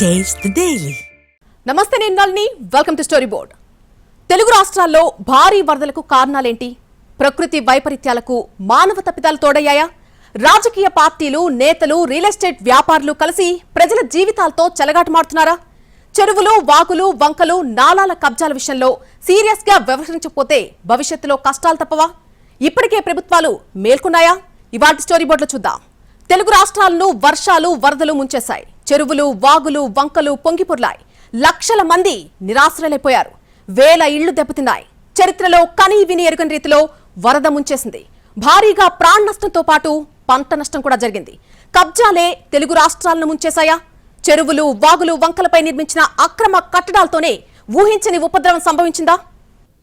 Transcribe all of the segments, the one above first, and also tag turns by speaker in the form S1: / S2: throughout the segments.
S1: Taste
S2: నమస్తే నేను నల్ని welcome to story board Telugu రాష్ట్రాల్లో భారీ వరదలకు కారణాలేంటి? ప్రకృతి వైపరీత్యాలకు మానవ తప్పిదాలు తోడయ్యాయా? రాజకీయ పార్టీలు నేతలు రియల్ ఎస్టేట్ వ్యాపారులు కలిసి ప్రజల జీవితాలతో చెలగాటమాడుతున్నారా? చెరువులు వాగులు వంకలు నాలాల కబ్జాల విషయంలో సీరియస్గా వ్యవహరించకపోతే భవిష్యత్తులో కష్టాలు తప్పవా? ఇప్పటికే ప్రభుత్వాలు మేల్కొన్నాయా? ఇవాటి స్టోరీ బోర్డులో చూద్దాం. తెలుగు రాష్ట్రాలను వర్షాలు వరదలు ముంచేశాయి. చెరువులు వాగులు వంకలు పొంగిపొర్లాయి. లక్షల మంది నిరాశ్రలైపోయారు వేల ఇళ్ళు దెబ్బతిన్నాయి. చరిత్రలో కనీ విని ఎరుగని రీతిలో వరద ముంచేసింది. భారీగా ప్రాణ నష్టంతో పాటు పంట నష్టం కూడా జరిగింది. కబ్జాలే తెలుగు రాష్ట్రాలను ముంచేశాయా? చెరువులు వాగులు వంకలపై నిర్మించిన అక్రమ కట్టడాలతోనే ఊహించని ఉపద్రవం సంభవించిందా?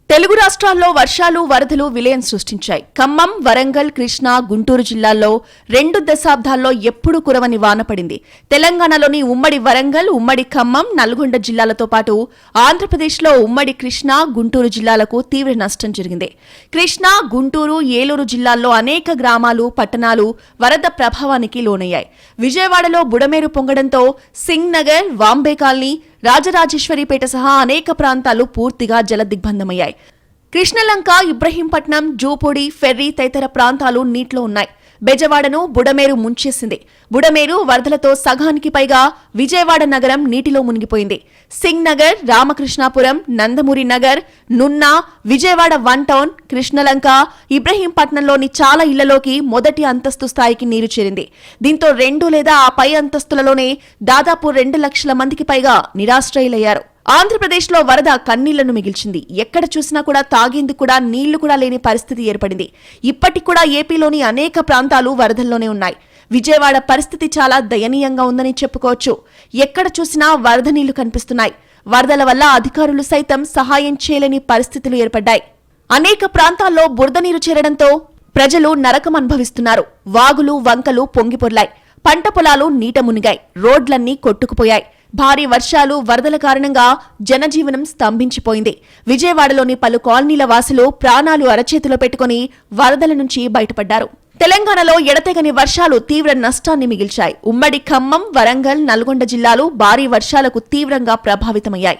S3: తెలుగు రాష్ట్రాల్లో వర్షాలు వరదలు విలయం సృష్టించాయి. ఖమ్మం వరంగల్ కృష్ణా గుంటూరు జిల్లాల్లో రెండు దశాబ్దాల్లో ఎప్పుడూ కురవని వాన పడింది. తెలంగాణలోని ఉమ్మడి వరంగల్ ఉమ్మడి ఖమ్మం నల్గొండ జిల్లాలతో పాటు ఆంధ్రప్రదేశ్లో ఉమ్మడి కృష్ణా గుంటూరు జిల్లాలకు తీవ్ర నష్టం జరిగింది. కృష్ణా గుంటూరు ఏలూరు జిల్లాల్లో అనేక గ్రామాలు పట్టణాలు వరద ప్రభావానికి లోనయ్యాయి. విజయవాడలో బుడమేరు పొంగడంతో సింగ్ నగర్ వాంబే కాలనీ రాజరాజేశ్వరిపేట సహా అనేక ప్రాంతాలు పూర్తిగా జలదిగ్బంధమయ్యాయి. కృష్ణలంక ఇబ్రహీంపట్నం జూపూడి ఫెర్రీ తదితర ప్రాంతాలు నీటిలో ఉన్నాయి. బెజవాడను బుడమేరు ముంచేసింది. బుడమేరు వరదలతో సగానికి పైగా విజయవాడ నగరం నీటిలో మునిగిపోయింది. సింగ్ నగర్ రామకృష్ణాపురం నందమూరి నగర్ నున్నా విజయవాడ వన్ టౌన్ కృష్ణలంక ఇబ్రహీంపట్నంలోని చాలా ఇళ్ళలోకి మొదటి అంతస్తు స్థాయికి నీరు చేరింది. దీంతో రెండు లేదా ఆ పై అంతస్తులలోనే దాదాపు రెండు లక్షల మందికి పైగా నిరాశ్రయులయ్యారు. ఆంధ్రప్రదేశ్లో వరద కన్నీళ్ళను మిగిల్చింది. ఎక్కడ చూసినా కూడా తాగేందుకు కూడా నీళ్ళు కూడా లేని పరిస్థితి ఏర్పడింది. ఇప్పటికి కూడా ఏపీలోని అనేక ప్రాంతాలు వరదల్లోనే ఉన్నాయి. విజయవాడ పరిస్థితి చాలా దయనీయంగా ఉందని చెప్పుకోవచ్చు. ఎక్కడ చూసినా వరద నీళ్ళు కనిపిస్తున్నాయి. వరదల వల్ల అధికారులు సైతం సహాయం చేయలేని పరిస్థితులు ఏర్పడ్డాయి. అనేక ప్రాంతాల్లో బురద నీరు చేరడంతో ప్రజలు నరకం అనుభవిస్తున్నారు. వాగులు వంకలు పొంగిపొర్లాయి. పంట పొలాలు నీట మునిగాయి. రోడ్లన్నీ కొట్టుకుపోయాయి. భారీ వర్షాలు వరదల కారణంగా జనజీవనం స్తంభించిపోయింది. విజయవాడలోని పలు కాలనీల వాసులు ప్రాణాలు అరచేతిలో పెట్టుకుని వరదల నుంచి బయటపడ్డారు. తెలంగాణలో ఎడతెగని వర్షాలు తీవ్ర నష్టాన్ని మిగిల్చాయి. ఉమ్మడి ఖమ్మం వరంగల్ నల్గొండ జిల్లాలు భారీ వర్షాలకు తీవ్రంగా ప్రభావితమయ్యాయి.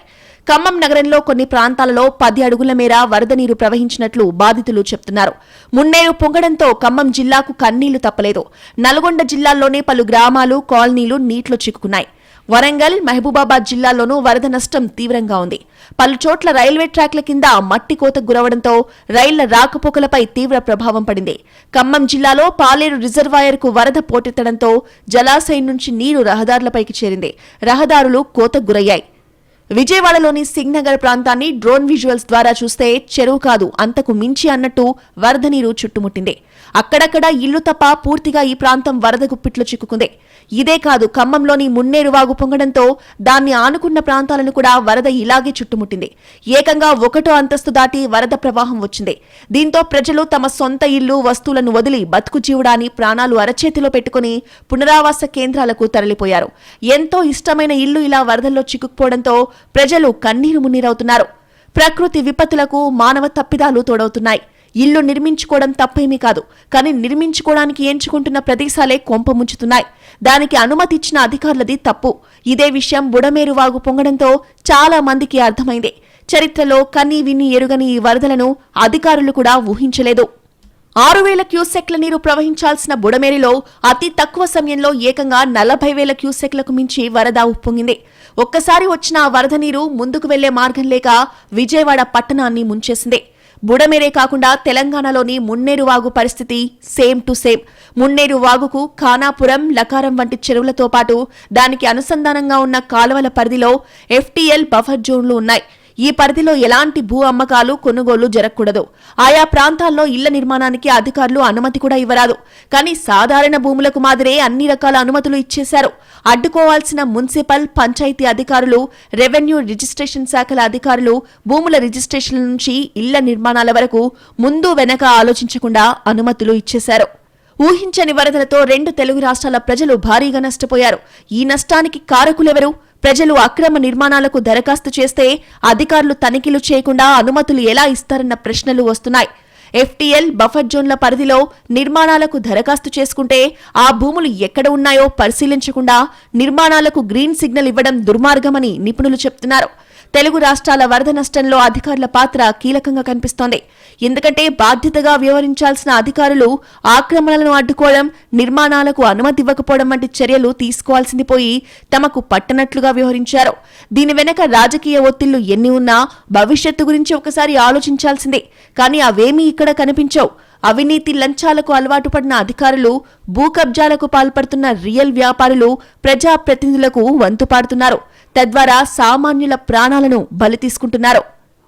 S3: ఖమ్మం నగరంలో కొన్ని ప్రాంతాలలో పది అడుగుల మేర వరద నీరు ప్రవహించినట్లు బాధితులు చెప్తున్నారు. మున్నేరు పొంగడంతో ఖమ్మం జిల్లాకు కన్నీళ్ళు తప్పలేదు. నల్గొండ జిల్లాల్లోనే పలు గ్రామాలు కాలనీలు నీటిలో చిక్కుకున్నాయి. వరంగల్ మహబూబాబాద్ జిల్లాల్లోనూ వరద నష్టం తీవ్రంగా ఉంది. పలు చోట్ల రైల్వే ట్రాక్ల కింద మట్టి కోతకు గురవడంతో రైళ్ళ రాకపోకలపై తీవ్ర ప్రభావం పడింది. ఖమ్మం జిల్లాలో పాలేరు రిజర్వాయర్కు వరద పోటెత్తడంతో జలాశయం నుంచి నీరు రహదారులపైకి చేరింది. రహదారులు కోతకు గురయ్యాయి. విజయవాడలోని సింగ్నగర్ ప్రాంతాన్ని డ్రోన్ విజువల్స్ ద్వారా చూస్తే చెరువు కాదు అంతకు మించి అన్నట్టు వరద నీరు చుట్టుముట్టింది. అక్కడక్కడ ఇల్లు తప్ప పూర్తిగా ఈ ప్రాంతం వరద గుప్పిట్లో చిక్కుకుంది. ఇదే కాదు ఖమ్మంలోని మున్నేరు వాగు పొంగడంతో దాన్ని ఆనుకున్న ప్రాంతాలను కూడా వరద ఇలాగే చుట్టుముట్టింది. ఏకంగా ఒకటో అంతస్తు దాటి వరద ప్రవాహం వచ్చింది. దీంతో ప్రజలు తమ సొంత ఇల్లు వస్తువులను వదిలి బతుకు జీవుడాని ప్రాణాలు అరచేతిలో పెట్టుకుని పునరావాస కేంద్రాలకు తరలిపోయారు. ఎంతో ఇష్టమైన ఇల్లు ఇలా వరదల్లో చిక్కుకుపోవడంతో ప్రజలు కన్నీరు మున్నీరవుతున్నారు. ప్రకృతి విపత్తులకు మానవ తప్పిదాలు తోడవుతున్నాయి. ఇల్లు నిర్మించుకోవడం తప్పేమీ కాదు. కానీ నిర్మించుకోవడానికి ఎంచుకుంటున్న ప్రదేశాలే కొంప ముంచుతున్నాయి. దానికి అనుమతి ఇచ్చిన అధికారులది తప్పు. ఇదే విషయం బుడమేరు వాగు పొంగడంతో చాలా మందికి అర్థమైంది. చరిత్రలో కని విని ఎరుగని ఈ వరదలను అధికారులు కూడా ఊహించలేదు. ఆరు వేల క్యూసెక్ల నీరు ప్రవహించాల్సిన బుడమేరిలో అతి తక్కువ సమయంలో ఏకంగా నలభై వేల క్యూసెక్లకు మించి వరద ఉప్పొంగింది. ఒక్కసారి వచ్చిన వరద నీరు ముందుకు వెళ్ళే మార్గం లేక విజయవాడ పట్టణాన్ని ముంచేసింది. బుడమేరే కాకుండా తెలంగాణలోని మున్నేరు వాగు పరిస్థితి సేమ్ టు సేమ్. మున్నేరు వాగుకు ఖానాపురం లకారం వంటి చెరువులతో పాటు దానికి అనుసంధానంగా ఉన్న కాలువల పరిధిలో ఎఫ్టీఎల్ బఫర్ జోన్లు ఉన్నాయి. ఈ పరిధిలో ఎలాంటి భూ అమ్మకాలు కొనుగోలు జరగకూడదు. ఆయా ప్రాంతాల్లో ఇళ్ళ నిర్మాణానికి అధికారులు అనుమతి కూడా ఇవ్వరాదు. కానీ సాధారణ భూములకు మాదిరే అన్ని రకాల అనుమతులు ఇచ్చేశారు. అడ్డుకోవాల్సిన మున్సిపల్ పంచాయతీ అధికారులు రెవెన్యూ రిజిస్ట్రేషన్ శాఖల అధికారులు భూముల రిజిస్ట్రేషన్ల నుంచి ఇళ్ళ నిర్మాణాల వరకు ముందు వెనక ఆలోచించకుండా అనుమతులు ఇచ్చేశారు. ఊహించని వరదలతో రెండు తెలుగు రాష్ట్రాల ప్రజలు భారీగా నష్టపోయారు. ఈ నష్టానికి కారకులెవరు? ప్రజలు అక్రమ నిర్మాణాలకు దరఖాస్తు చేస్తే అధికారులు తనిఖీలు చేయకుండా అనుమతులు ఎలా ఇస్తారన్న ప్రశ్నలు వస్తున్నాయి. ఎఫ్టీఎల్ బఫర్ జోన్ల పరిధిలో నిర్మాణాలకు దరఖాస్తు చేసుకుంటే ఆ భూములు ఎక్కడ ఉన్నాయో పరిశీలించకుండా నిర్మాణాలకు గ్రీన్ సిగ్నల్ ఇవ్వడం దుర్మార్గమని నిపుణులు చెప్తున్నారు. తెలుగు రాష్ట్రాల వరద నష్టంలో అధికారుల పాత్ర కీలకంగా కనిపిస్తోంది. ఎందుకంటే బాధ్యతగా వ్యవహరించాల్సిన అధికారులు ఆక్రమణలను అడ్డుకోవడం నిర్మాణాలకు అనుమతి ఇవ్వకపోవడం వంటి చర్యలు తీసుకోవాల్సింది పోయి తమకు పట్టనట్లుగా వ్యవహరించారు. దీని వెనక రాజకీయ ఒత్తిళ్ళు ఎన్ని ఉన్నా భవిష్యత్తు గురించి ఒకసారి ఆలోచించాల్సిందే. కానీ అవేమీ ఇక్కడ కనిపించవు. అవినీతి లంచాలకు అలవాటు పడిన అధికారులు భూ కబ్జాలకు పాల్పడుతున్న రియల్ వ్యాపారులు ప్రజాప్రతినిధులకు వంతు పాడుతున్నారు. తద్వారా సామాన్యుల ప్రాణాలను బలి తీసుకుంటున్నారు.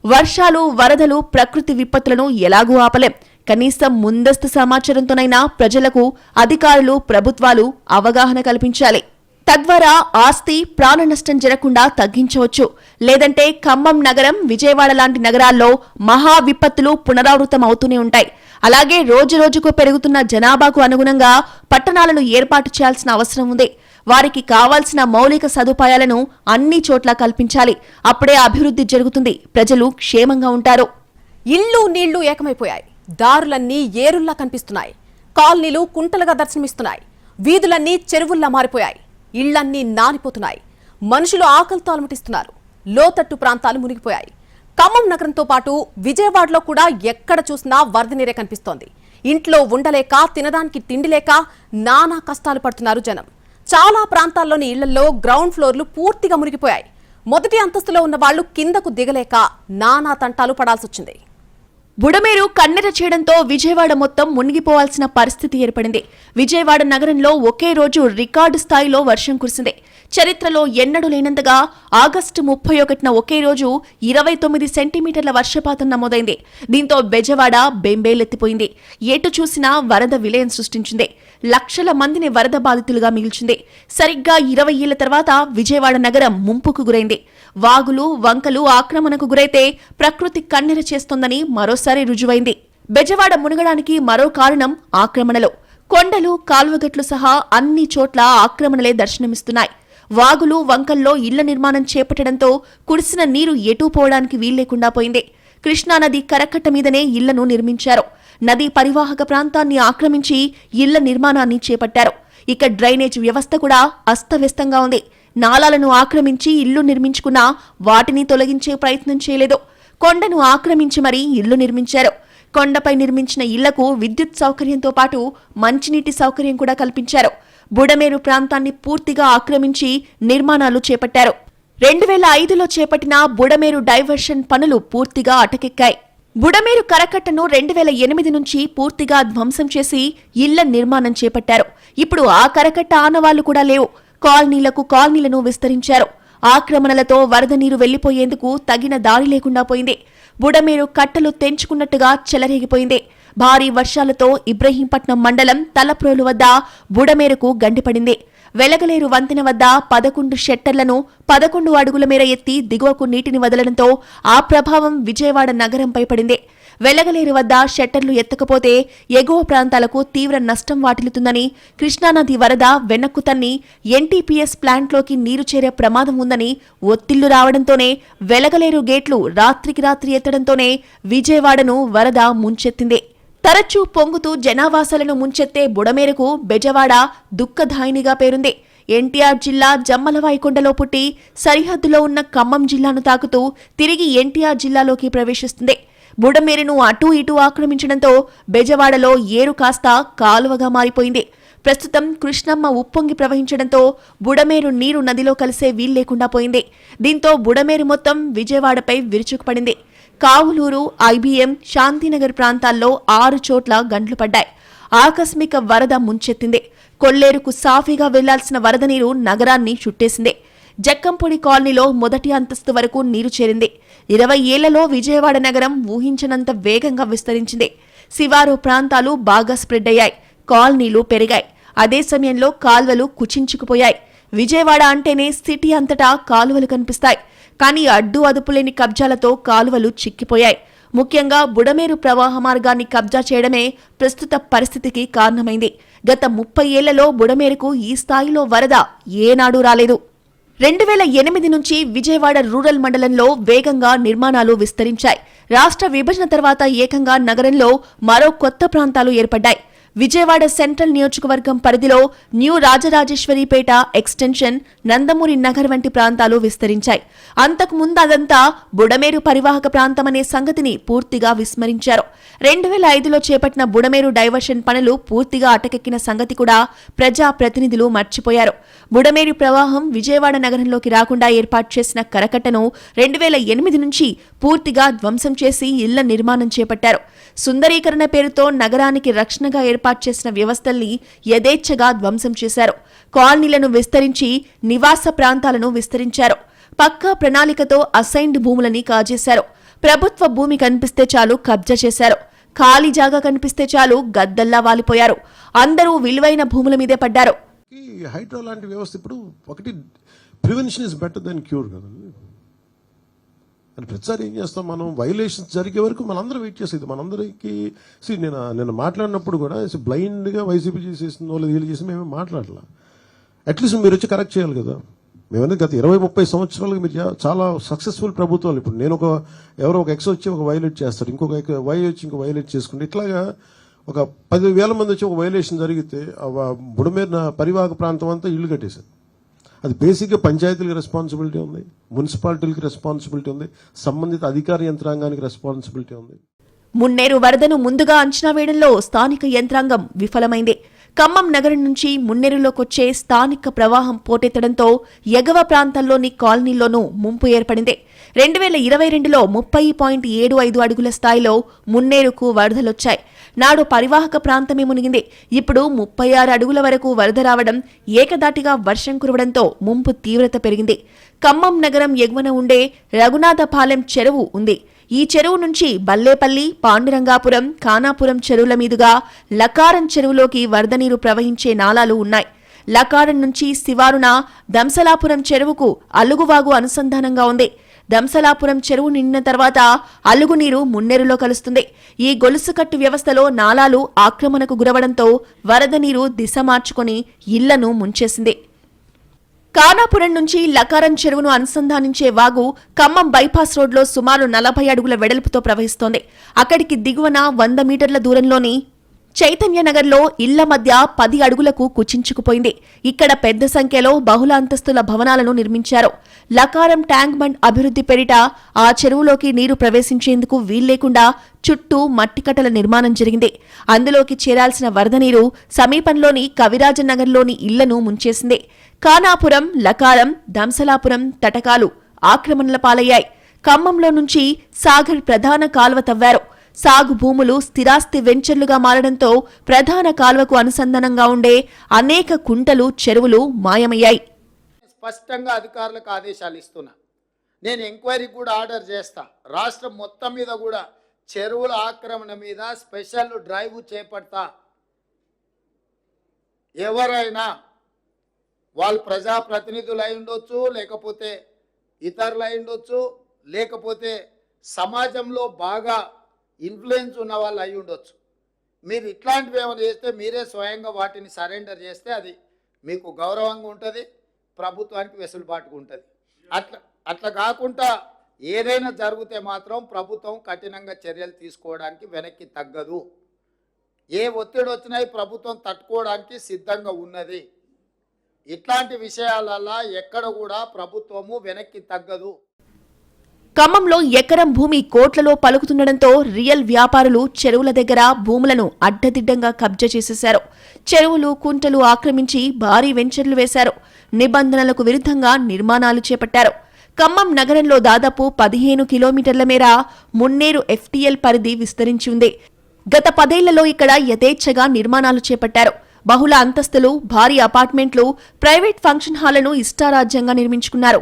S3: వర్షాలు వరదలు ప్రకృతి విపత్తులను ఎలాగూ ఆపలేం. కనీసం ముందస్తు సమాచారంతోనైనా ప్రజలకు అధికారులు ప్రభుత్వాలు అవగాహన కల్పించాలి. తద్వారా ఆస్తి ప్రాణ నష్టం జరగకుండా తగ్గించవచ్చు. లేదంటే ఖమ్మం నగరం విజయవాడ లాంటి నగరాల్లో మహా విపత్తులు పునరావృతం అవుతూనే ఉంటాయి. అలాగే రోజు రోజుకు పెరుగుతున్న జనాభాకు అనుగుణంగా పట్టణాలను ఏర్పాటు చేయాల్సిన అవసరం ఉంది. వారికి కావాల్సిన మౌలిక సదుపాయాలను అన్ని చోట్ల కల్పించాలి. అప్పుడే అభివృద్ధి జరుగుతుంది. ప్రజలు క్షేమంగా ఉంటారు.
S2: ఇళ్ళు నీళ్ళు ఏకమైపోయాయి. దారులన్నీ ఏరుల్లా కనిపిస్తున్నాయి. కాలనీలు కుంటలుగా దర్శనమిస్తున్నాయి. వీధులన్నీ చెరువుల్లా మారిపోయాయి. ఇళ్ళన్నీ నానిపోతున్నాయి. మనుషులు ఆకలితో అలమటిస్తున్నారు లోతట్టు ప్రాంతాలు మునిగిపోయాయి. ఖమ్మం నగరంతో పాటు విజయవాడలో కూడా ఎక్కడ చూసినా వరద నీరే కనిపిస్తోంది. ఇంట్లో ఉండలేక తినడానికి తిండి లేక నానా కష్టాలు పడుతున్నారు జనం. చాలా ప్రాంతాల్లోని ఇళ్ళలో గ్రౌండ్ ఫ్లోర్లు పూర్తిగా మునిగిపోయాయి. మొదటి అంతస్తులో ఉన్న వాళ్ళు కిందకు దిగలేక నానా తంటాలు పడాల్సొచ్చింది.
S3: బుడమేరు కన్నెర చేయడంతో విజయవాడ మొత్తం మునిగిపోవాల్సిన పరిస్థితి ఏర్పడింది. విజయవాడ నగరంలో ఒకే రోజు రికార్డు స్థాయిలో వర్షం కురిసింది. చరిత్రలో ఎన్నడూ లేనంతగా ఆగస్టు ముప్పై ఒకటిన ఒకే రోజు ఇరవై తొమ్మిది సెంటీమీటర్ల వర్షపాతం నమోదైంది. దీంతో బెజవాడ బెంబేలెత్తిపోయింది. ఎటు చూసినా వరద విలయం సృష్టించింది. లక్షల మందిని వరద బాధితులుగా మిగిల్చింది. సరిగ్గా ఇరవై ఏళ్ళ తర్వాత విజయవాడ నగరం ముంపుకు గురైంది. వాగులు వంకలు ఆక్రమణకు గురైతే ప్రకృతి కన్నెర చేస్తోందని మరోసారి రుజువైంది. బెజవాడ మునగడానికి మరో కారణం ఆక్రమణలు. కొండలు కాలువగట్లు సహా అన్ని చోట్ల ఆక్రమణలే దర్శనమిస్తున్నాయి. వాగులు వంకల్లో ఇళ్ళ నిర్మాణం చేపట్టడంతో కురిసిన నీరు ఎటూ పోవడానికి వీల్లేకుండా పోయింది. కృష్ణానది కరకట్ట మీదనే ఇళ్ళను నిర్మించారు. నదీ పరివాహక ప్రాంతాన్ని ఆక్రమించి ఇళ్ళ నిర్మాణాన్ని చేపట్టారు. ఇక డ్రైనేజ్ వ్యవస్థ కూడా అస్తవ్యస్తంగా ఉంది. నాలాలను ఆక్రమించి ఇల్లు నిర్మించుకున్నా వాటిని తొలగించే ప్రయత్నం చేయలేదు. కొండను ఆక్రమించి మరీ ఇల్లు నిర్మించారు. కొండపై నిర్మించిన ఇళ్ళకు విద్యుత్ సౌకర్యంతో పాటు మంచినీటి సౌకర్యం కూడా కల్పించారు. బుడమేరు ప్రాంతాన్ని పూర్తిగా ఆక్రమించి నిర్మాణాలు చేపట్టారు. రెండు వేల ఐదులో చేపట్టిన బుడమేరు డైవర్షన్ పనులు పూర్తిగా అటకెక్కాయి. బుడమేరు కరకట్టను రెండు వేల ఎనిమిది నుంచి పూర్తిగా ధ్వంసం చేసి ఇళ్ళ నిర్మాణం చేపట్టారు. ఇప్పుడు ఆ కరకట్ట ఆనవాళ్ళు కూడా లేవు. కాలనీలకు కాలనీలను విస్తరించారు. ఆక్రమణలతో వరద నీరు వెళ్ళిపోయేందుకు తగిన దారి లేకుండా పోయింది. బుడమేరు కట్టలు తెంచుకున్నట్టుగా చెలరేగిపోయింది. భారీ వర్షాలతో ఇబ్రహీంపట్నం మండలం తలప్రోలు వద్ద బుడమేరకు గండిపడింది. వెలగలేరు వంతెన వద్ద పదకొండు షెట్టర్లను పదకొండు అడుగుల మేర ఎత్తి దిగువకు నీటిని వదలడంతో ఆ ప్రభావం విజయవాడ నగరంపై పడింది. వెలగలేరు వద్ద షట్టర్లు ఎత్తకపోతే ఎగువ ప్రాంతాలకు తీవ్ర నష్టం వాటిల్లుతుందని కృష్ణానది వరద వెనక్కు తన్ని ఎన్టీపీఎస్ ప్లాంట్లోకి నీరు చేరే ప్రమాదం ఉందని ఒత్తిళ్ళు రావడంతోనే వెలగలేరు గేట్లు రాత్రికి రాత్రి ఎత్తడంతోనే విజయవాడను వరద ముంచెత్తింది. తరచూ పొంగుతూ జనావాసాలను ముంచెత్తే బుడమేరకు బెజవాడ దుఃఖధాయినిగా పేరుంది. ఎన్టీఆర్ జిల్లా జమ్మలవాయికొండలో పుట్టి సరిహద్దులో ఉన్న ఖమ్మం జిల్లాను తాకుతూ తిరిగి ఎన్టీఆర్ జిల్లాలోకి ప్రవేశిస్తుంది. బుడమేరును అటూ ఇటూ ఆక్రమించడంతో బెజవాడలో ఏరు కాస్త కాలువగా మారిపోయింది. ప్రస్తుతం కృష్ణమ్మ ఉప్పొంగి ప్రవహించడంతో బుడమేరు నీరు నదిలో కలిసే వీల్లేకుండా పోయింది. దీంతో బుడమేరు మొత్తం విజయవాడపై విరుచుకుపడింది. కావులూరు ఐబీఎం శాంతినగర్ ప్రాంతాల్లో ఆరు చోట్ల గండ్లు పడ్డాయి. ఆకస్మిక వరద ముంచెత్తింది. కొల్లేరుకు సాఫీగా వెళ్ళాల్సిన వరద నీరు నగరాన్ని చుట్టేసింది. జక్కంపొడి కాలనీలో మొదటి అంతస్తు వరకు నీరు చేరింది. ఇరవై ఏళ్ళలో విజయవాడ నగరం ఊహించనంత వేగంగా విస్తరించింది. శివారు ప్రాంతాలు బాగా స్ప్రెడ్ అయ్యాయి. కాలనీలు పెరిగాయి. అదే సమయంలో కాల్వలు కుచించుకుపోయాయి. విజయవాడ అంటేనే సిటీ అంతటా కాలువలు కనిపిస్తాయి. కానీ అడ్డు అదుపులేని కబ్జాలతో కాలువలు చిక్కిపోయాయి. ముఖ్యంగా బుడమేరు ప్రవాహ మార్గాన్ని కబ్జా చేయడమే ప్రస్తుత పరిస్థితికి కారణమైంది. గత ముప్పై ఏళ్ళలో బుడమేరుకు ఈ స్థాయిలో వరద ఏనాడూ రాలేదు. రెండు వేల ఎనిమిది నుంచి విజయవాడ రూరల్ మండలంలో వేగంగా నిర్మాణాలు విస్తరించాయి. రాష్ట్ర విభజన తర్వాత ఏకంగా నగరంలో మరో కొత్త ప్రాంతాలు ఏర్పడ్డాయి. విజయవాడ సెంట్రల్ నియోజకవర్గం పరిధిలో న్యూ రాజరాజేశ్వరిపేట ఎక్స్టెన్షన్ నందమూరి నగర్ వంటి ప్రాంతాలు విస్తరించాయి. అంతకుముందు అదంతా బుడమేరు పరివాహక ప్రాంతమనే సంగతిని పూర్తిగా విస్మరించారు. రెండు వేల ఐదులో చేపట్టిన బుడమేరు డైవర్షన్ పనులు పూర్తిగా అటకెక్కిన సంగతి కూడా ప్రజా ప్రతినిధులు మర్చిపోయారు. బుడమేరు ప్రవాహం విజయవాడ నగరంలోకి రాకుండా ఏర్పాటు చేసిన కరకట్టను రెండు వేల ఎనిమిది నుంచి పూర్తిగా ధ్వంసం చేసి ఇళ్ళ నిర్మాణం చేపట్టారు. సుందరీకరణ పేరుతో నగరానికి రక్షణగా ఏర్పాటు చేసిన వ్యవస్థల్ని యథేచ్ఛగా ధ్వంసం చేశారు. కాలనీలను విస్తరించి నివాస ప్రాంతాలను విస్తరించారు. పక్కా ప్రణాళికతో అసైన్డ్ భూములని కాజేశారు. ప్రభుత్వ భూమి కనిపిస్తే చాలు కబ్జా చేశారు. ఖాళీ జాగా కనిపిస్తే చాలు గద్దల్లా వాలిపోయారు. అందరూ విలువైన భూముల మీదే పడ్డారు.
S1: ఈ హైడ్రో లాంటి వ్యవస్థ ఇప్పుడు ఒకటి prevention is better than cure కదండి. అని ప్రతిసారి ఏం చేస్తాం మనం? వైలేషన్స్ జరిగే వరకు మనందరం వెయిట్ చేసేది మనందరికీ సి నేను నేను మాట్లాడినప్పుడు కూడా బ్లైండ్గా వైసీపీ చేసేసిందో వాళ్ళు వీళ్ళు చేసి మేమే మాట్లాడలా. అట్లీస్ట్ మీరు వచ్చి కరెక్ట్ చేయాలి కదా. మేమనేది గత ఇరవై ముప్పై సంవత్సరాలుగా మీరు చాలా సక్సెస్ఫుల్ ప్రభుత్వాలు. ఇప్పుడు నేను ఒక ఎవరో ఒక ఎక్స్ వచ్చి ఒక వైలేట్ చేస్తారు. ఇంకొక వై వచ్చి ఇంకో వైలేట్ చేసుకుంటే ఇట్లాగా ఒక పది వేల మంది వచ్చి ఒక వైలేషన్ జరిగితే ఆ బుడమేరిన పరివాహక ప్రాంతం అంతా ఇల్లు కట్టేశారు. అది బేసిక్గా పంచాయతీలకు రెస్పాన్సిబిలిటీ ఉంది మున్సిపాలిటీలకు రెస్పాన్సిబిలిటీ ఉంది సంబంధిత అధికార యంత్రాంగానికి రెస్పాన్సిబిలిటీ ఉంది.
S3: మున్నేరు వరదను ముందుగా అంచనా వేయడంలో స్థానిక యంత్రాంగం విఫలమైంది. ఖమ్మం నగరం నుంచి మున్నేరులోకొచ్చే స్థానిక ప్రవాహం పోటెత్తడంతో ఎగవ ప్రాంతాల్లోని కాలనీల్లోనూ ముంపు ఏర్పడింది. రెండు వేల ఇరవై రెండులో ముప్పై పాయింట్ ఏడు ఐదు అడుగుల స్థాయిలో మున్నేరుకు వరదలొచ్చాయి. నాడు పరివాహక ప్రాంతమే మునిగింది. ఇప్పుడు ముప్పై ఆరు అడుగుల వరకు వరద రావడం ఏకదాటిగా వర్షం కురవడంతో ముంపు తీవ్రత పెరిగింది. ఖమ్మం నగరం ఎగువన ఉండే రఘునాథపాలెం చెరువు ఉంది. ఈ చెరువు నుంచి బల్లేపల్లి పాండురంగాపురం ఖానాపురం చెరువుల మీదుగా లకారం చెరువులోకి వరద నీరు ప్రవహించే నాలాలు ఉన్నాయి. లకారం నుంచి శివారున దంసలాపురం చెరువుకు అలుగువాగు అనుసంధానంగా ఉంది. దంసలాపురం చెరువు నిండిన తర్వాత అలుగు నీరు మున్నేరులో కలుస్తుంది. ఈ గొలుసుకట్టు వ్యవస్థలో నాలాలు ఆక్రమణకు గురవడంతో వరద నీరు దిశ మార్చుకొని ఇళ్ళను ముంచేసింది. కానాపురం నుంచి లకారం చెరువును అనుసంధానించే వాగు ఖమ్మం బైపాస్ రోడ్లో సుమారు నలభై అడుగుల వెడల్పుతో ప్రవహిస్తోంది. అక్కడికి దిగువన వంద మీటర్ల దూరంలోని చైతన్యనగర్లో ఇళ్ళ మధ్య పది అడుగులకు కుచించుకుపోయింది. ఇక్కడ పెద్ద సంఖ్యలో బహుళ అంతస్తుల భవనాలను నిర్మించారు. లకారం ట్యాంక్ బండ్ అభివృద్ధి పేరిట ఆ చెరువులోకి నీరు ప్రవేశించేందుకు వీల్లేకుండా చుట్టూ మట్టికట్టల నిర్మాణం జరిగింది. అందులోకి చేరాల్సిన వరద నీరు సమీపంలోని కవిరాజనగర్లోని ఇళ్ళను ముంచేసింది. కానాపురం లకారం దంసలాపురం తటకాలు ఆక్రమణల పాలయ్యాయి. ఖమ్మంలో నుంచి సాగర్ ప్రధాన కాల్వ తవ్వారు. సాగు భూములు స్థిరాస్తి వెంచర్లుగా మారడంతో ప్రధాన కాల్వకు అనుసంధానంగా ఉండే అనేక కుంటలు చెరువులు మాయమయ్యాయి.
S4: స్పష్టంగా అధికారులకు ఆదేశాలు ఇస్తున్నా. నేను ఎంక్వైరీ కూడా ఆర్డర్ చేస్తా. రాష్ట్రం మొత్తం మీద కూడా చెరువుల ఆక్రమణ మీద స్పెషల్ డ్రైవ్ చేపడతా. ఎవరైనా వాళ్ళు ప్రజాప్రతినిధులు అయి ఉండొచ్చు లేకపోతే ఇతరులు అయి ఉండొచ్చు లేకపోతే సమాజంలో బాగా ఇన్ఫ్లుయెన్స్ ఉన్న వాళ్ళు అయి ఉండొచ్చు. మీరు ఇట్లాంటివి ఏమైనా చేస్తే మీరే స్వయంగా వాటిని సరెండర్ చేస్తే అది మీకు గౌరవంగా ఉంటుంది ప్రభుత్వానికి వెసులుబాటుగా ఉంటుంది. అట్లా అట్లా కాకుండా ఏదైనా జరిగితే మాత్రం ప్రభుత్వం కఠినంగా చర్యలు తీసుకోవడానికి వెనక్కి తగ్గదు. ఏ ఒత్తిడి వచ్చినా ప్రభుత్వం తట్టుకోవడానికి సిద్ధంగా ఉన్నది. ఇట్లాంటి విషయాలల్ల ఎక్కడ కూడా ప్రభుత్వము వెనక్కి తగ్గదు.
S3: ఖమ్మంలో ఎకరం భూమి కోట్లలో పలుకుతుండడంతో రియల్ వ్యాపారులు చెరువుల దగ్గర భూములను అడ్డదిడ్డంగా కబ్జా చేసేశారు. చెరువులు కుంటలు ఆక్రమించి భారీ వెంచర్లు వేశారు. నిబంధనలకు విరుద్ధంగా నిర్మాణాలు చేపట్టారు. ఖమ్మం నగరంలో దాదాపు పదిహేను కిలోమీటర్ల మేర మున్నేరు ఎఫ్టీఎల్ పరిధి విస్తరించి ఉంది. గత పదేళ్ళలో ఇక్కడ యథేచ్ఛగా నిర్మాణాలు చేపట్టారు. బహుళ అంతస్తులు భారీ అపార్ట్మెంట్లు ప్రైవేట్ ఫంక్షన్ హాళ్ళను ఇష్టారాజ్యంగా నిర్మించుకున్నారు.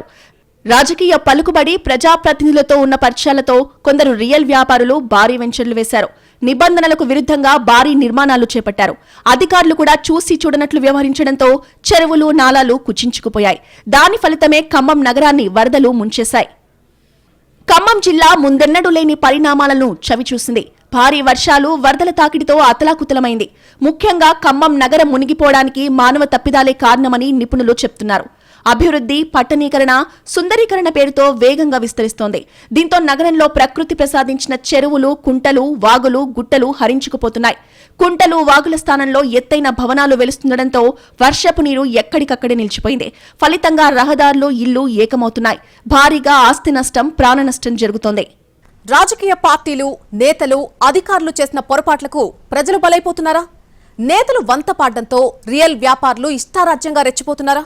S3: రాజకీయ పలుకుబడి ప్రజాప్రతినిధులతో ఉన్న పరిచయాలతో కొందరు రియల్ వ్యాపారులు భారీ వెంచర్లు వేశారు. నిబంధనలకు విరుద్ధంగా భారీ నిర్మాణాలు చేపట్టారు. అధికారులు కూడా చూసి చూడనట్లు వ్యవహరించడంతో చెరువులు నాలాలు కుచించుకుపోయాయి. దాని ఫలితమే ఖమ్మం నగరాన్ని వరదలు ముంచేశాయి. ఖమ్మం జిల్లా ముందెన్నడూ లేని పరిణామాలను చవిచూసింది. భారీ వర్షాలు వరదల తాకిడితో అతలాకుతలమైంది. ముఖ్యంగా ఖమ్మం నగరం మునిగిపోవడానికి మానవ తప్పిదాలే కారణమని నిపుణులు చెప్తున్నారు. అభివృద్ధి పట్టణీకరణ సుందరీకరణ పేరుతో వేగంగా విస్తరిస్తోంది. దీంతో నగరంలో ప్రకృతి ప్రసాదించిన చెరువులు కుంటలు వాగులు గుట్టలు హరించుకుపోతున్నాయి. కుంటలు వాగుల స్థానంలో ఎత్తైన భవనాలు వెలుస్తుండటంతో వర్షపు నీరు ఎక్కడికక్కడే నిలిచిపోయింది. ఫలితంగా రహదారులు ఇళ్ళు ఏకమవుతున్నాయి. భారీగా ఆస్తి నష్టం ప్రాణ నష్టం జరుగుతోంది.
S2: రాజకీయ పార్టీలు నేతలు అధికారులు చేసిన పొరపాట్లకు ప్రజలు బలైపోతున్నారా? నేతలు వంత పాడడంతో రియల్ వ్యాపారులు ఇష్టారాజ్యంగా రెచ్చిపోతున్నారా?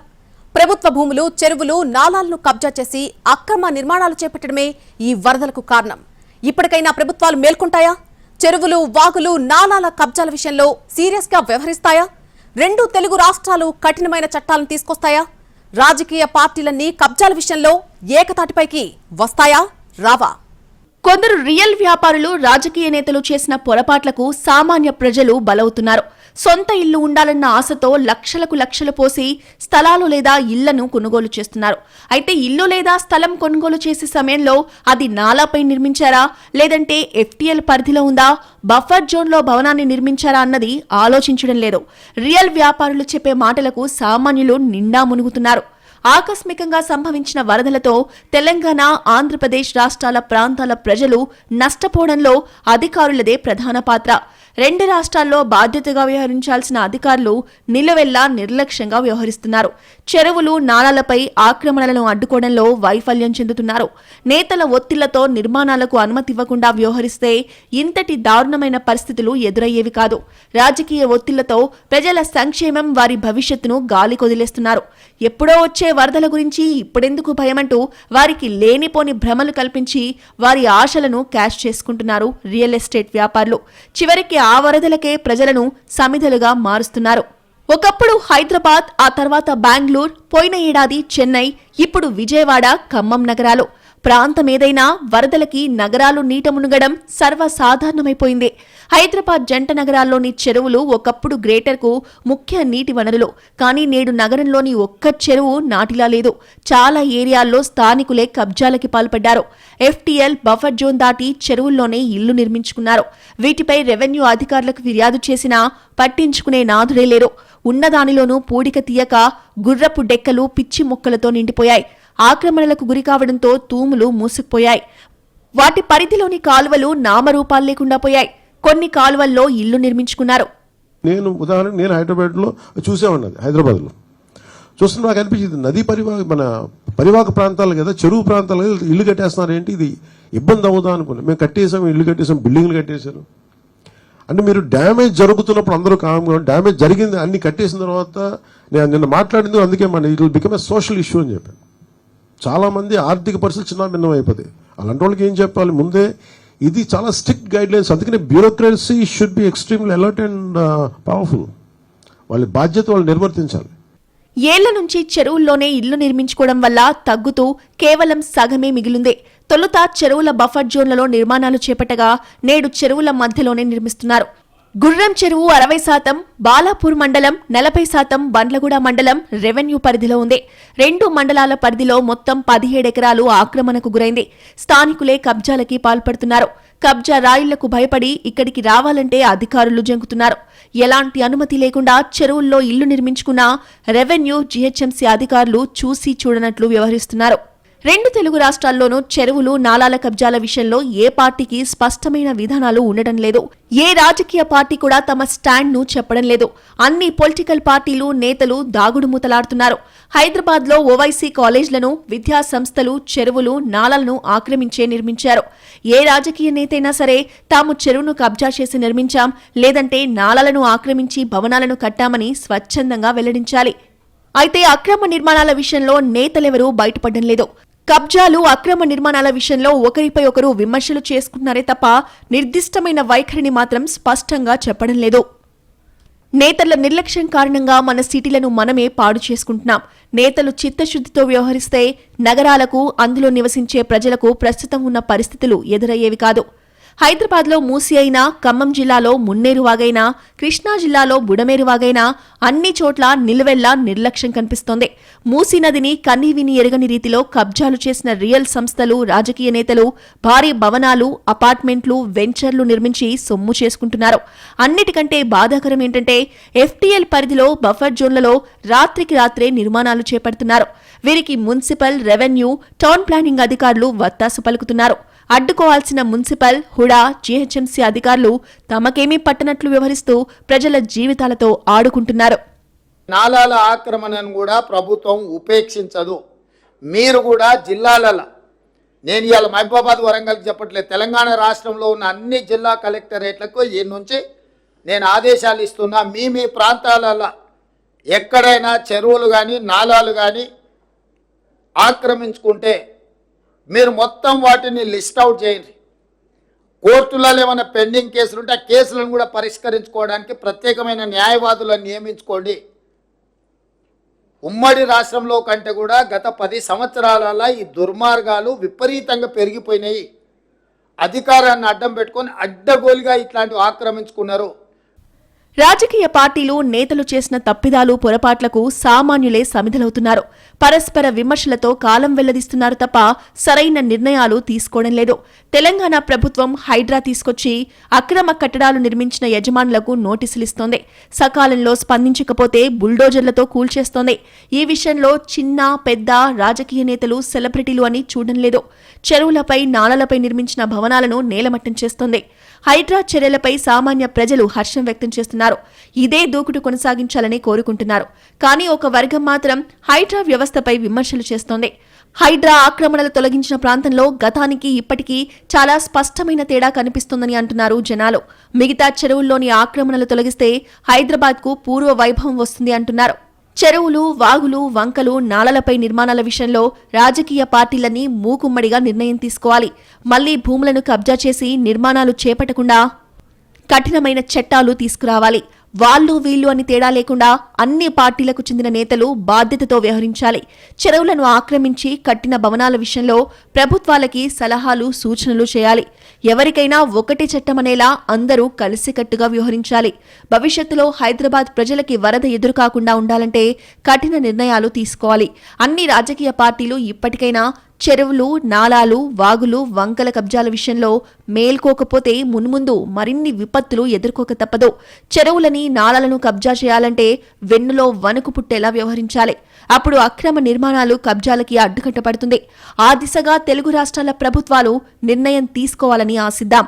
S2: ప్రభుత్వ భూములు చెరువులు నాలాలను కబ్జా చేసి అక్రమ నిర్మాణాలు చేపట్టడమే ఈ వరదలకు కారణం. ఇప్పటికైనా ప్రభుత్వాలు మేల్కొంటాయా? చెరువులు వాగులు నాలాల కబ్జాల విషయంలో సీరియస్గా వ్యవహరిస్తాయా? రెండు తెలుగు రాష్ట్రాలు కఠినమైన చట్టాలను తీసుకొస్తాయా? రాజకీయ పార్టీలన్నీ కబ్జాల విషయంలో ఏకతాటిపైకి వస్తాయా? రావా?
S3: కొందరు రియల్ వ్యాపారులు రాజకీయ నేతలు చేసిన పొరపాట్లకు సామాన్య ప్రజలు బలవుతున్నారు. సొంత ఇల్లు ఉండాలన్న ఆశతో లక్షలకు లక్షలు పోసి స్థలాలు లేదా ఇళ్ళను కొనుగోలు చేస్తున్నారు. అయితే ఇల్లు లేదా స్థలం కొనుగోలు చేసే సమయంలో అది నాలాపై నిర్మించారా? లేదంటే ఎఫ్టీఎల్ పరిధిలో ఉందా? బఫర్ జోన్లో భవనాన్ని నిర్మించారా అన్నది ఆలోచించడం లేదు. రియల్ వ్యాపారులు చెప్పే మాటలకు సామాన్యులు నిండా మునుగుతున్నారు. ఆకస్మికంగా సంభవించిన వరదలతో తెలంగాణ ఆంధ్రప్రదేశ్ రాష్ట్రాల ప్రాంతాల ప్రజలు నష్టపోవడంలో అధికారులదే ప్రధాన పాత్ర. రెండు రాష్ట్రాల్లో బాధ్యతగా వ్యవహరించాల్సిన అధికారులు నిలువెల్లా నిర్లక్ష్యంగా వ్యవహరిస్తున్నారు. చెరువులు నాలాలపై ఆక్రమణలను అడ్డుకోవడంలో వైఫల్యం చెందుతున్నారు. నేతల ఒత్తిళ్ళతో నిర్మాణాలకు అనుమతి ఇవ్వకుండా వ్యవహరిస్తే ఇంతటి దారుణమైన పరిస్థితులు ఎదురయ్యేవి కాదు. రాజకీయ ఒత్తిళ్ళతో ప్రజల సంక్షేమం వారి భవిష్యత్తును గాలి కొదిలేస్తున్నారు. ఎప్పుడో వచ్చే వరదల గురించి ఇప్పుడెందుకు భయమంటూ వారికి లేనిపోని భ్రమలు కల్పించి వారి ఆశలను క్యాష్ చేసుకుంటున్నారు రియల్ ఎస్టేట్ వ్యాపారులు. చివరికి ఆ వరదలకే ప్రజలను సమిధలుగా మారుస్తున్నారు. ఒకప్పుడు హైదరాబాద్ ఆ తర్వాత బెంగళూరు పోయిన ఏడాది చెన్నై ఇప్పుడు విజయవాడ ఖమ్మం నగరాలు. ప్రాంతం ఏదైనా వరదలకి నగరాలు నీట మునగడం సర్వసాధారణమైపోయింది. హైదరాబాద్ జంట నగరాల్లోని చెరువులు ఒకప్పుడు గ్రేటర్కు ముఖ్య నీటి వనరులు. కానీ నేడు నగరంలోని ఒక్క చెరువు నాటిలా లేదు. చాలా ఏరియాల్లో స్థానికులే కబ్జాలకి పాల్పడ్డారు. ఎఫ్టీఎల్ బఫర్ జోన్ దాటి చెరువుల్లోనే ఇల్లు నిర్మించుకున్నారు. వీటిపై రెవెన్యూ అధికారులకు ఫిర్యాదు చేసినా పట్టించుకునే నాథుడే లేరు. ఉన్నదానిలోనూ పూడిక తీయక గుర్రపు డెక్కలు పిచ్చి మొక్కలతో నిండిపోయాయి. ఆక్రమణలకు గురి కావడంతో తూములు మూసుకుపోయాయి. వాటి పరిధిలోని కాలువలు నామరూపాలు లేకుండా పోయాయి. కొన్ని కాలువల్లో ఇల్లు నిర్మించుకున్నారు.
S1: నేను ఉదాహరణకు నేను హైదరాబాద్లో చూసేవాడిని ఉన్నది హైదరాబాద్లో. చూస్తున్న నాకు అనిపించింది నదీ పరివాహ మన పరివాహక ప్రాంతాలు కదా చెరువు ప్రాంతాలు ఇల్లు కట్టేస్తున్నారు ఏంటి ఇది ఇబ్బంది అవుదా అనుకున్నాను మేము కట్టేసాం ఇల్లు కట్టేసాం బిల్డింగ్లు కట్టేశారు. అంటే మీరు డ్యామేజ్ జరుగుతున్నప్పుడు అందరూ కామ్గా డ్యామేజ్ జరిగింది అన్ని కట్టేసిన తర్వాత నేను నిన్న మాట్లాడింది అందుకే మన it will become a social issue అని చెప్పాను. చాలా మంది ఆర్థిక పరిస్థితులు చిన్న భిన్నం అయిపోతాయి. అలాంటి వాళ్ళకి ఏం చెప్పాలి? ముందే ఇది చాలా స్ట్రిక్ట్ గైడ్ లైన్స్ అందుకనే bureaucracy should be extremely alert and powerful వాళ్ళ బాధ్యత వాళ్ళు నిర్వర్తించాలి.
S3: ఏళ్ళ నుంచి చెరువుల్లోనే ఇల్లు నిర్మించుకోవడం వల్ల తగ్గుతూ కేవలం సగమే మిగిలిందే. తొలుత చెరువుల బఫర్ జోన్లలో నిర్మాణాలు చేపట్టగా నేడు చెరువుల మధ్యలోనే నిర్మిస్తున్నారు. గుర్రం చెరువు అరవై శాతం బాలాపూర్ మండలం నలభై శాతం బండ్లగూడ మండలం రెవెన్యూ పరిధిలో ఉంది. రెండు మండలాల పరిధిలో మొత్తం పదిహేడు ఎకరాలు ఆక్రమణకు గురైంది. స్థానికులే కబ్జాలకి పాల్పడుతున్నారు. కబ్జా రాయిళ్ళకు భయపడి ఇక్కడికి రావాలంటే అధికారులు జంకుతున్నారు. ఎలాంటి అనుమతి లేకుండా చెరువుల్లో ఇల్లు నిర్మించుకున్న రెవెన్యూ జీహెచ్ఎంసీ అధికారులు చూసి చూడనట్లు వ్యవహరిస్తున్నారు. రెండు తెలుగు రాష్ట్రాల్లోనూ చెరువులు నాలాల కబ్జాల విషయంలో ఏ పార్టీకి స్పష్టమైన విధానాలు ఉండడం లేదు. ఏ రాజకీయ పార్టీ కూడా తమ స్టాండ్ను చెప్పడం లేదు. అన్ని పొలిటికల్ పార్టీలు నేతలు దాగుడు మూతలాడుతున్నారు. హైదరాబాద్లో ఓవైసీ కాలేజ్లను విద్యా సంస్థలు చెరువులు నాలలను ఆక్రమించే నిర్మించారు. ఏ రాజకీయ నేతైనా సరే తాము చెరువును కబ్జా చేసి నిర్మించాం లేదంటే నాలలను ఆక్రమించి భవనాలను కట్టామని స్వచ్ఛందంగా వెల్లడించాలి. అయితే అక్రమ నిర్మాణాల విషయంలో నేతలెవరూ బయటపడడం లేదు. కబ్జాలు అక్రమ నిర్మాణాల విషయంలో ఒకరిపై ఒకరు విమర్శలు చేసుకుంటున్నారే తప్ప నిర్దిష్టమైన వైఖరిని మాత్రం స్పష్టంగా చెప్పడం లేదు. నేతల నిర్లక్ష్యం కారణంగా మన సిటీలను మనమే పాడు చేసుకుంటున్నాం. నేతలు చిత్తశుద్ధితో వ్యవహరిస్తే నగరాలకు అందులో నివసించే ప్రజలకు ప్రస్తుతం ఉన్న పరిస్థితులు ఎదురయ్యేవి కాదు. హైదరాబాద్లో మూసి అయినా ఖమ్మం జిల్లాలో మున్నేరువాగైనా కృష్ణా జిల్లాలో బుడమేరు వాగైనా అన్ని చోట్ల నిలువెల్లా నిర్లక్ష్యం కనిపిస్తోంది. మూసీ నదిని కన్నీవిని ఎరగని రీతిలో కబ్జాలు చేసిన రియల్ సంస్థలు రాజకీయ నేతలు భారీ భవనాలు అపార్ట్మెంట్లు వెంచర్లు నిర్మించి సొమ్ము చేసుకుంటున్నారు. అన్నిటికంటే బాధాకరం ఏంటంటే ఎఫ్టీఎల్ పరిధిలో బఫర్ జోన్లలో రాత్రికి రాత్రే నిర్మాణాలు చేపడుతున్నారు. వీరికి మున్సిపల్ రెవెన్యూ టౌన్ ప్లానింగ్ అధికారులు వత్తాసు పలుకుతున్నారు. అడ్డుకోవాల్సిన మున్సిపల్ హుడా జీహెచ్ఎంసీ అధికారులు తమకేమీ పట్టనట్లు వ్యవహరిస్తూ ప్రజల జీవితాలతో ఆడుకుంటున్నారు.
S4: నాలాల ఆక్రమణను కూడా ప్రభుత్వం ఉపేక్షించదు. మీరు కూడా జిల్లాలలో నేను ఇవాళ మహబూబాబాద్ వరంగల్కి చెప్పట్లేదు తెలంగాణ రాష్ట్రంలో ఉన్న అన్ని జిల్లా కలెక్టరేట్లకు ఈ నుంచి నేను ఆదేశాలు ఇస్తున్నా మీ మీ ప్రాంతాలలో ఎక్కడైనా చెరువులు కానీ నాలాలు కానీ ఆక్రమించుకుంటే మీరు మొత్తం వాటిని లిస్ట్ అవుట్ చేయండి. కోర్టులలో ఏమైనా పెండింగ్ కేసులు ఉంటే ఆ కేసులను కూడా పరిష్కరించుకోవడానికి ప్రత్యేకమైన న్యాయవాదులను నియమించుకోండి. ఉమ్మడి రాష్ట్రంలో కంటే కూడా గత పది సంవత్సరాల ఈ దుర్మార్గాలు విపరీతంగా పెరిగిపోయినాయి. అధికారాన్ని అడ్డం పెట్టుకొని అడ్డగోలుగా ఇట్లాంటివి ఆక్రమించుకున్నారు.
S3: రాజకీయ పార్టీలు నేతలు చేసిన తప్పిదాలు పొరపాట్లకు సామాన్యులే సమిధలవుతున్నారు. పరస్పర విమర్శలతో కాలం వెల్లదీస్తున్నారు తప్ప సరైన నిర్ణయాలు తీసుకోవడం లేదు. తెలంగాణ ప్రభుత్వం హైడ్రా తీసుకొచ్చి అక్రమ కట్టడాలు నిర్మించిన యజమానులకు నోటీసులిస్తోంది. సకాలంలో స్పందించకపోతే బుల్డోజర్లతో కూల్చేస్తోంది. ఈ విషయంలో చిన్న పెద్ద రాజకీయ నేతలు సెలబ్రిటీలు అని చూడడం లేదు. చెరువులపై నాళలపై నిర్మించిన భవనాలను నేలమట్టం చేస్తోంది. హైడ్రా చర్యలపై సామాన్య ప్రజలు హర్షం వ్యక్తం చేస్తున్నారు. ఇదే దూకుడు కొనసాగించాలని కోరుకుంటున్నారు. కానీ ఒక వర్గం మాత్రం హైడ్రా వ్యవస్థపై విమర్శలు చేస్తోంది. హైడ్రా ఆక్రమణలు తొలగించిన ప్రాంతంలో గతానికి ఇప్పటికీ చాలా స్పష్టమైన తేడా కనిపిస్తుందని అంటున్నారు జనాలు. మిగతా చెరువుల్లోని ఆక్రమణలు తొలగిస్తే హైదరాబాద్కు పూర్వ వైభవం వస్తుంది అంటున్నారు. చెరువులు వాగులు వంకలు నాలలపై నిర్మాణాల విషయంలో రాజకీయ పార్టీలన్నీ మూకుమ్మడిగా నిర్ణయం తీసుకోవాలి. మళ్ళీ భూములను కబ్జా చేసి నిర్మాణాలు చేపట్టకుండా కఠినమైన చట్టాలు తీసుకురావాలి. వాళ్ళు వీళ్ళు అని తేడా లేకుండా అన్ని పార్టీలకు చెందిన నేతలు బాధ్యతతో వ్యవహరించాలి. చెరువులను ఆక్రమించి కట్టిన భవనాల విషయంలో ప్రభుత్వాలకి సలహాలు సూచనలు చేయాలి. ఎవరికైనా ఒకటే చట్టమనేలా అందరూ కలిసికట్టుగా వ్యవహరించాలి. భవిష్యత్తులో హైదరాబాద్ ప్రజలకి వరద ఎదురుకాకుండా ఉండాలంటే కఠిన నిర్ణయాలు తీసుకోవాలి. అన్ని రాజకీయ పార్టీలు ఇప్పటికైనా చెరువులు నాలాలు వాగులు వంకల కబ్జాల విషయంలో మేల్కోకపోతే మున్ముందు మరిన్ని విపత్తులు ఎదుర్కోక తప్పదు. చెరువులని నాలాలను కబ్జా చేయాలంటే వెన్నులో వణుకు పుట్టేలా వ్యవహరించాలి. అప్పుడు అక్రమ నిర్మాణాలు కబ్జాలకి అడ్డుకట్టపడుతుంది ఆ దిశగా తెలుగు రాష్ట్రాల ప్రభుత్వాలు నిర్ణయం తీసుకోవాలని ఆశిద్దాం.